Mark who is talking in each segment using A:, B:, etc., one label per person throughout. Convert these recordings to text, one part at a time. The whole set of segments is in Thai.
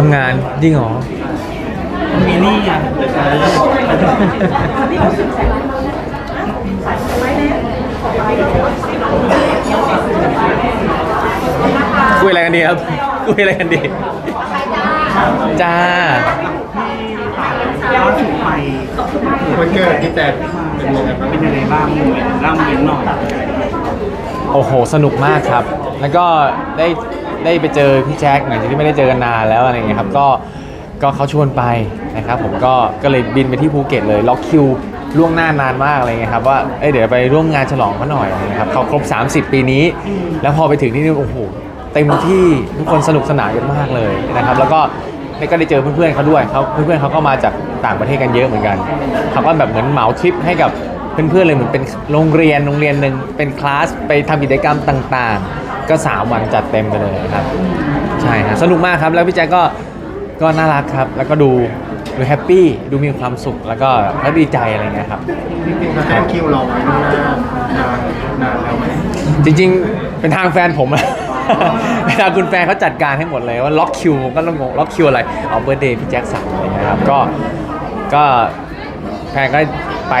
A: ทำงานจริงเหรอ
B: มีนี่อะ
A: คุยอะไรกันดีครับ คุยอะไรกันดี จ้า
B: ล่าสุดไป
C: วันเกิดพี่แจ๊คเป็นยังไงบ้าง
B: เป็นยังไงบ้างเล่าเรียนหน่อย
A: โอ้โห สนุกมากครับ แล้วก็ได้ ได้ไปเจอพี่แจ็คหลังจากที่ไม่ได้เจอกันนานแล้วอะไรเงี้ยครับก็ก็เขาชวนไปนะครับผมก็ก็เลยบินไปที่ภูเก็ตเลยล็อกคิวล่วงหน้านานมากอะไรเงี้ยครับว่าเอ้ยเดี๋ยวไปร่วมงานฉลองเขาหน่อยอะไรเงี้ยครับเขาครบ 30 ปีนี้ แล้วพอไปถึงที่นี่โอ้โหเต็มที่ทุกคนสนุกสนานกันมากเลยนะครับ แล้วก็ได้ก็ได้เจอเพื่อนๆเขาด้วยเขาเพื่อนๆเขาก็มาจากต่างประเทศกันเยอะเหมือนกันเขาก็แบบเหมือนเหมาทริปให้กับเพื่อนๆเลยเหมือนเป็นโรงเรียนโรงเรียนหนึ่งเป็นคลาสไปทำกิจกรรมต่างๆ ก็ 3 วันจัดเต็มไปเลยครับ ใช่ครับสนุกมากครับแล้วพี่แจ๊คก็ก็น่ารักครับ แล้วก็ดูดูแฮปปี้ดูมีความสุขแล้วก็แล้วดีใจอะไรเงี้ยครับ
C: จริงๆเขาแจ้งคิวเราไว้ล่วงหน้านานนานแล้วไหม
A: จริงๆ เป็นทางแฟนผมอะเป็นทางคุณแฟนเขาจัดการให้หมดเลยว่าล็อกคิวผมก็ต้องงงล็อกคิวอะไรเอาเบอร์เดย์พี่แจ็คสันอะไรเงี้ยครับก็ก็แฟนก็ ไป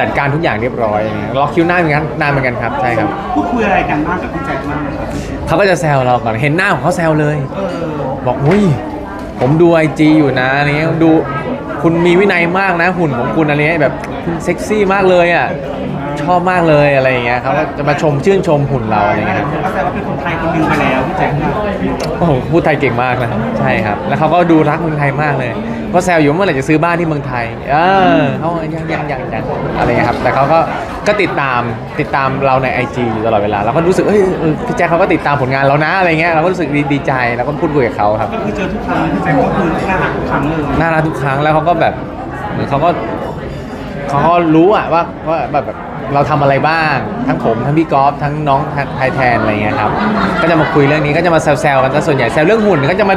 A: จัดการทุกอย่างเรียบร้อยอะไรเงี้ยล็อกคิวนานเหมือนกันนานเหมือนกันครับใช่ครับ
B: พูดคุยอะไรกันบ้างกับพี่แจ็คบ้างครับ
A: เขาก็จะแซวเราก่อนเห็นหน้าของเขาแซวเลย
B: เออ
A: บอกอุ้ยผมดูไอจีอยู่นะอะไรเงี้ยดูคุณมีวินัยมากนะหุ่นของคุณอะไรเงี้ยแบบคุณเซ็กซี่มากเลยอะชอบมากเลยอะไรอย่างเงี้ยเขาก็จะมาชมชื่นชมหุ่นเราอะไรเงี้ยครับ
B: ก็แสดงว่าเป็นคนไทยคนหนึงไปแล้วพี่แจ็คอะ
A: โอ้โหพูดไทยเก่งมากนะใช่ครับ แล้วเขาก็ดูรักเมืองไทยมากเลยก็แซวอยู่ว่าเมื่อไหร่จะซื้อบ้านที่เมืองไทย เออเขายังยังยังยังอะไรเงี้ยครับ แต่เขาก็ก็ติดตามติดตามเราใน IG อยู่ตลอดเวลาเราก็รู้สึกเอ้ยเออพี่แจ๊คเขาก็ติดตามผลงานเรานะอะไรเงี้ยเราก็รู้สึกดีดีใจแล้วก็พูดคุยกับเขาครับ
B: ก็คือเจอทุกครั้งพี่แจ็คก็คือน่ารักทุกครั้งเลย
A: น่ารักทุกครั้งแล้วเขาก็แบบเหมือนเขาก็เขาก็รู้อะว่าว่าแบบแบบ เราทำอะไรบ้าง ทั้งผมทั้งพี่กอล์ฟทั้งน้องไทยแทนอะไรเงี้ยครับก็จะมาคุยเรื่องนี้ก็จะมาแซวๆกันซะส่วนใหญ่แซวเรื่องหุ่นก็จะมา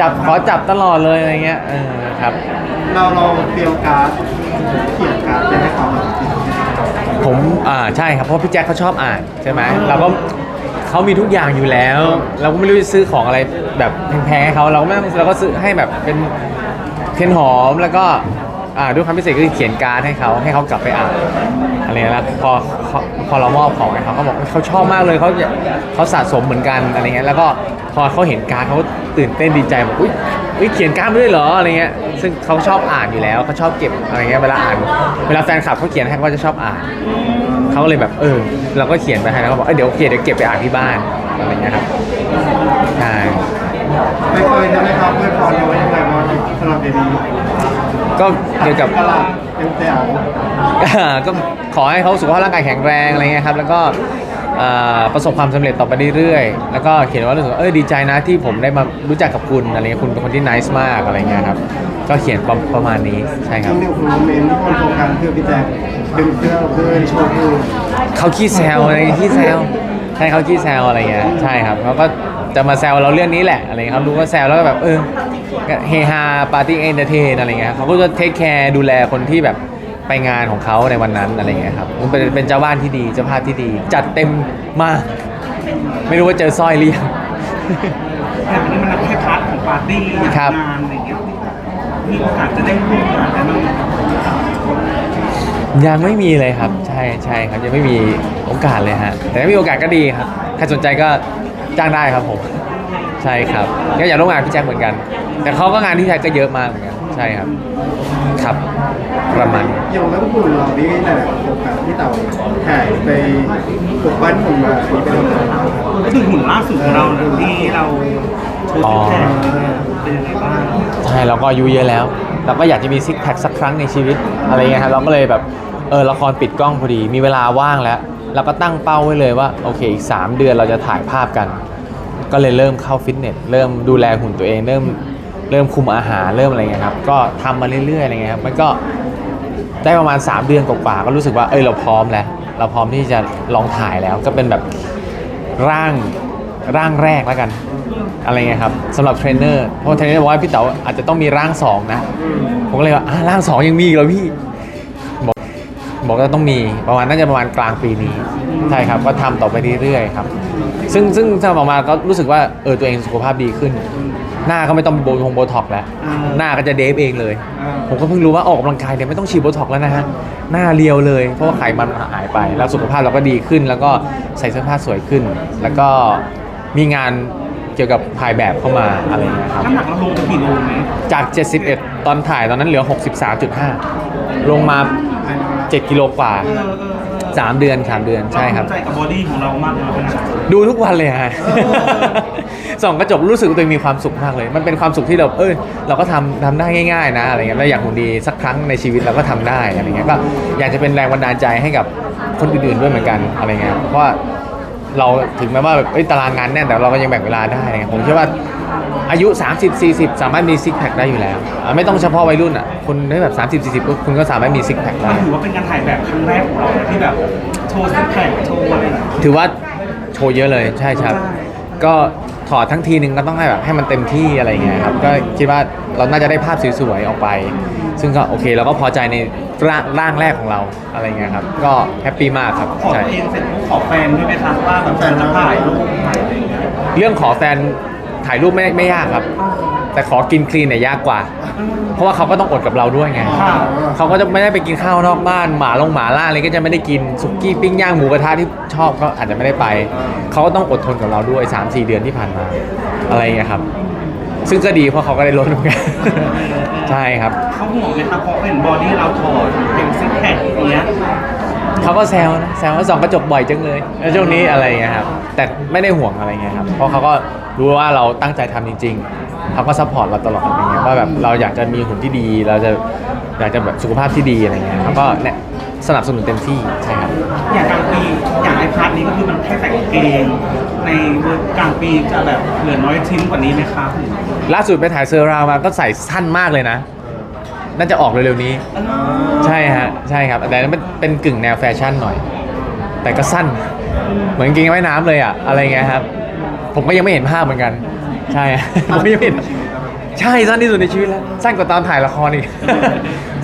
A: จับขอจับตลอดเลยอะไรเงี้ยเออครับ
C: เราเราเตรียมการ์ดเขียนการ์ดไปให้เขาเหรอ
A: ผมอ่าใช่ครับเพราะพี่แจ็คเขาชอบอ่านใช่ไหมเราก็เขามีทุกอย่างอยู่แล้ว เราก็ไม่รู้จะซื้อของอะไรแบบแพงๆให้เขาเราก็ไม่เราก็ซื้อให้แบบเป็นเทียนหอมแล้วก็ อ่าด้วยความพิเศษคือเขียนการ์ดให้เขาให้เขากลับไปอ่านอะไรนะแล้วพอพอพอเรามอบของให้เขาเขาบอกเขาชอบมากเลยเขาเขาสะสมเหมือนกันอะไรเงี้ยแล้วก็พอเขาเห็นการ์ดเขาตื่นเต้นดีใจบอกอุ้ยอุ้ยเขียนการ์ดมาด้เหรออะไรเงี้ยซึ่งเขาชอบอ่านอยู่แล้วเขาชอบเก็บอะไรเงี้ยเวลาอ่าน เวลาแฟนคลับเขาเขียนให้เขาจะชอบอ่านเขาก็เลยแบบเออ เราก็เขียนไปให้แล้วก็บอกเอ้ยเดี๋ยวโอเคเดี๋ยวเก็บไปอ่านที่บ้านอะไรเงี้ยครับใช่
C: ไม่เคยใช่ไหมครับเพื่อนพรเอาไว้ยังไงบ้างสำหรับเดนี้
A: ก็เกี่ยวกับ
C: กะลาเป็นเตียว
A: ก็ขอให้เขาสุขภาพร่างกายแข็งแรงอะไรเงี้ยครับ แล้วก็อ่าประสบความสำเร็จต่อไปเรื่อยๆ แล้วก็เขียนว่ารู้สึกว่าเออดีใจนะที่ผมได้มารู้จักกับคุณอะไรเงี้ยคุณเป็นคนที่นิสมากอะไรเงี้ยครับ ก็เขียนประประมาณนี้ใช่ค
C: ค
A: รั
C: รั้
A: บ
C: งหนึ่งคุณโมเมนต์ที่คนโฟกัสคือพี่แจ๊คดึงเสื้อเพื่อนโชว์มือ
A: เขาขี้แซวอะไรขี้แซวใช่เขาขี้แซวอะไรเงี้ยใช่ครับเขาก็จะมาแซวเราเรื่องนี้แหละอะไรเงี้ยเขารู้ว่าแซวแล้วก็แบบเออก็ เฮฮาปาร์ตี้เอนเตอร์เทนอะไรเงี้ยเขาก็จะเทคแคร์ดูแลคนที่แบบไปงานของเขาในวันนั้นอะไรเงี้ยครับมันเป็นเป็นเจ้าบ้านที่ดีเจ้าภาพที่ดี จัดเต็มมาก ไม่รู้ว่าเจอสร้อยหรือยัง
B: แต่อันนี้มันแค่พาร์ทของปาร์ตี้
A: ครับ
B: งานอะไรอย่างเงี้ยมีโอกาสจะได้ร่วมงานกันบ้างไหม
A: ยังไม่มีเลยครับ ใช่ใช่ครับยังไม่มีโอกาสเลยฮะแต่ถ้ามีโอกาสก็ดีครับใครสนใจก็จ้างได้ครับผม ใช่ครับก็อยากร่วมงานพี่แจ็คเหมือนกัน แต่เขาก็งานที่ไทยก็เยอะมากเหมือนกันใช่ครับ ครับประมาณนี้
C: อย่างเรื่องหุ่นเรานี่หลายๆคนโฟกัสที่เต่าแข่ไปปลุกบ้านหุ่นมาอันนี้เป็นยังไงบ้าง
B: ก็คือหุ่นล่าสุดของเราเนี่ยที่เราโชว์
A: อ๋อ
B: ซิกแพคเป็นยังไงบ้าง
A: ใช่เราก็อายุเยอะแล้วเราก็อยากจะมีซิกแพคสักครั้งในชีวิตอะไรเงี้ยครับเราก็เลยแบบเออละครปิดกล้องพอดีมีเวลาว่างแล้วเราก็ตั้งเป้าไว้เลยว่าโอเคอีก 3 เดือนเราจะถ่ายภาพกัน ก็เลยเริ่มเข้าฟิตเนสเริ่มดูแลหุ่นตัวเอง เริ่มเริ่มคุมอาหารเริ่มอะไรเงี้ยครับก็ทำมาเรื่อยๆอะไรเงี้ยครับมันก็ได้ประมาณ 3 เดือนกว่าๆก็รู้สึกว่าเอ้ยเราพร้อมแล้ว เราพร้อมที่จะลองถ่ายแล้ว ก็เป็นแบบร่างร่างแรกแล้วกัน อะไรเงี้ยครับสำหรับเทรนเนอร์เพราะเทรนเนอร์บอกว่าพี่เต๋ออาจจะต้องมีร่างสองนะ ผมก็เลยว่าร่างสองยังมีอีกเหรอพี่ บอกว่าต้องมีประมาณน่าจะประมาณกลางปีนี้ใช่ครับก็ทำต่อไปเรื่อยๆครับ ซึ่งซึ่งทำออกมาก็รู้สึกว่าเออตัวเองสุขภาพดีขึ้น หน้าก็ไม่ต้องโบทงโบท็อกแล้ว
C: อ่า
A: หน้าก็จะเดฟเองเลย
C: อ่า
A: ผมก็เพิ่งรู้ว่าออกกำลังกายเนี่ยไม่ต้องฉีดโบท็อกแล้วนะฮะหน้าเรียวเลย เพราะว่าไขมันหายไป แล้วสุขภาพเราก็ดีขึ้น แล้วก็ใส่เสื้อผ้าสวยขึ้น แล้วก็มีงานเกี่ยวกับถ่ายแบบเข้ามาอะไรเงี้ยครับ
B: น้ำหนักเราลงไปกี่โลไหม
A: จาก 71 ตอนถ่ายตอนนั้นเหลือ 63.5 ลงมา 7กิโลกว่า
B: เออเออเออ
A: 3เดือน 3 เดือนใช่ครับ
B: เาภูมิใจกับบอดี้ของเรามากน้อยขนาดไหน
A: ดูทุกวันเลยฮะ ส่องกระจกรู้สึกว่าตัวเองมีความสุขมากเลย มันเป็นความสุขที่เรา เออเราก็ทำทำได้ง่าย ๆ นะอะไรเงี้ยเราอยากหุ่นดีสักครั้งในชีวิตเราก็ทำได้อะไรเงี้ย ก็อยากจะเป็นแรงบันดาลใจให้กับคนอื่นๆด้วยเหมือนกันอะไรเงี้ย เพราะว่า เราถึงแม้ว่าแบบเอ้ยตารางงานแน่นแต่เราก็ยังแบ่งเวลาได้อะไรเงี้ยผมเชื่อว่าอายุ 30 40 สามารถมีซิกแพคได้อยู่แล้วอะไม่ต้องเฉพาะวัยรุ่นอะคนได้แบบ 30 40ก็คุณก็สามารถมีซิกแพคได้
B: มันถือว่าเป็นการถ่ายแบบครั้งแรกของเรานะที่แบบโชว์ซิกแพคโชว์อะไรนะ
A: ถือว่าโชว์เยอะเลยใช่ครับ
B: ใช่
A: ก็ ถอดทั้งทีนึงก็ต้องให้แบบให้มันเต็มที่อะไรเงี้ยครับก็คิดว่าเราน่าจะได้ภาพสวยๆออกไป ซึ่งก็โอเคเราก็พอใจในร่างร่างแรกของเราอะไรเงี้ยครับก็แฮปปี้มากครับ
B: ขอ
A: ใช่
B: ตัวเองเสร็จปุ๊บขอแฟนด้วยไหมครับว่าแบบแฟนจะถ่ายรูปถ่ายอะไรอย่างเงี้ย
A: เรื่องขอแฟนถ่ายรูปไม่ไม่ยากครับ แต่ขอกินคลีนเนี่ยยากกว่า เพราะว่าเขาก็ต้องอดกับเราด้วยไง
B: ค่ะ
A: เขาก็จะไม่ได้ไปกินข้าวนอกบ้านหมาลงหมาล่าอะไรก็จะไม่ได้กินสุกี้ปิ้งย่างหมูกระทะที่ชอบก็อาจจะไม่ได้ไป เขาก็ต้องอดทนกับเราด้วย3-4เดือนที่ผ่านมา อะไรอย่างเงี้ยครับ ซึ่งก็ดีเพราะเขาก็ได้ลดเหมือนกันใช่ครับ
B: เขาห่วงไหมครับเพราะเห็นบอดี้เราถอดเป็นซิกแพคอย่างเงี้ย
A: เขาก็แซวนะแซวว่าส่องกระจกบ่อยจังเลยแล้วช่วงนี้อะไรอย่างเงี้ยครับ แต่ไม่ได้ห่วงอะไรเงี้ยครับ เพราะเขาก็รู้ว่าเราตั้งใจทำจริง ๆ เขาก็ซัพพอร์ตเราตลอดอย่างเงี้ยว่าแบบเราอยากจะมีหุ่นที่ดี เราจะอยากจะแบบสุขภาพที่ดีอะไรเงี้ยเขาก็เนี่ยสนับสนุนเต็มที่ใช่ครับ
B: อย่างกลางปีอย่างไอพาร์ทนี้ก็คือมันแค่ใส่กางเกงในเวอร์กลางปีจะแบบเหลือน้อยชิ้นกว่านี้ไหมครับ
A: ล่าสุดไปถ่ายเซอร์ราวมาก็ใส่สั้นมากเลยนะ น่าจะออกเร็วๆนี้ ใช่ฮะใช่ครับแต่นั้นเป็นเป็นกึ่งแนวแฟชั่นหน่อย แต่ก็สั้น เหมือนกางเกงว่ายน้ำเลยอะอะไรเงี้ยครับ ผมก็ยังไม่เห็นภาพเหมือนกัน ใช่ฮะผมก็ยังไม่เห็นใช่สั้นที่สุดในชีวิตแล้วสั้นกว่าตอนถ่ายละครอีก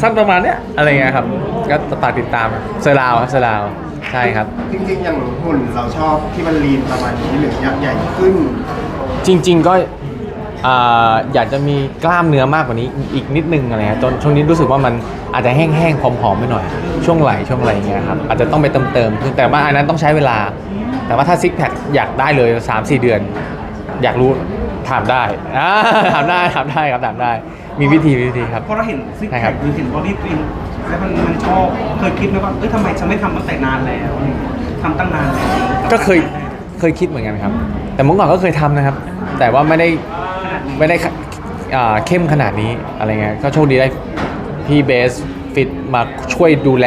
A: สั้นประมาณเนี้ยอะไรเงี้ยครับก็ฝากติดตามเซอร์ราวครับเซอร์ราวใช่ครับ
C: จริงๆ อย่างหุ่นเราชอบที่มันลีนประมาณนี้หรือยักษ์ใหญ่ขึ้น
A: จริง ๆก็อ่าอยากจะมีกล้ามเนื้อมากกว่านี้อีกนิดนึงอะไรเงี้ยจนช่วงนี้รู้สึกว่ามันอาจจะแห้งๆผอมๆไปหน่อย ช่วงไหล่ช่วงอะไรเงี้ยครับอาจจะต้องไปเติมๆขึ้นแต่ว่าอันนั้นต้องใช้เวลา แต่ว่าถ้าซิกแพคอยากได้เลย3-4 เดือน อยากรู้ ถามได้อ่าถามได้ถามได้ครับถามได้ มีวิธีมีวิธีครับ
B: เพราะเราเห็นซิก
A: ใช่
B: แพ
A: ครั
B: ค
A: บ
B: หรือเห็นบอดี้ตัวเองแล้วมันมันชอบเคยคิดไหมว่าเอ้ยทำไมฉันไม่ทำตั้งแต่นานแล้วทำตั้งนานแล้ว
A: ก็เคยเคยคิดเหมือนกันครับ แต่เมื่อก่อนก็เคยทำนะครับ แต่ว่าไม่ได้ไม่ได้ขะอ่าเข้มขนาดนี้อะไรเงี้ยก็โชคดีได้พี่เบสฟิตมาช่วยดูแล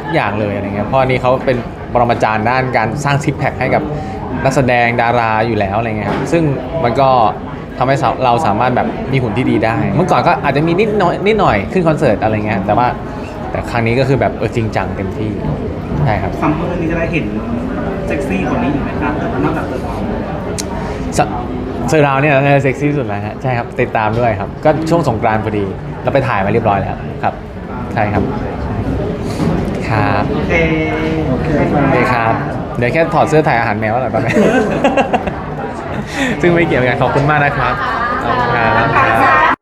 A: ทุกอย่างเลยอะไรเงี้ยเพราะอันนี้เขาเป็นปรมาจารย์ด้านการสร้างซิกแพคให้กับ นักแสดงดาราอยู่แล้วอะไรเงี้ยครับซึ่งมันก็ทำให้เราเราสามารถแบบมีหุ่นที่ดีได้ เมื่อก่อนก็อาจจะมีนิดหน่อยนิดหน่อยขึ้นคอนเสิร์ตอะไรเงี้ยแต่ว่าแต่ครั้งนี้ก็คือแบบเออจริงจังเต็มที่ใช่ครับ
B: ซัมเมอร์นี้จะได้เห็นเซ็กซี่กว่านี้อีกไหมครับนอกจากเดอะดาว
A: สเซอร์ราวเนี่ยน่าจะเซ็กซี่สุดแล้วฮะใช่ครับติดตามด้วยครับ ก็ช่วงสงกรานต์พอดีเราไปถ่ายมาเรียบร้อยแล้วครับ ใช่ครับครับ
B: โอเค
C: โอเค
A: โอเคครับ เดี๋ยวแค่ถอดเสื้อถ่ายอาหารแมวแล้วตอนนี้ ซึ่งไม่เกี่ยวกันขอบคุณมากนะครับขอบคุณครับ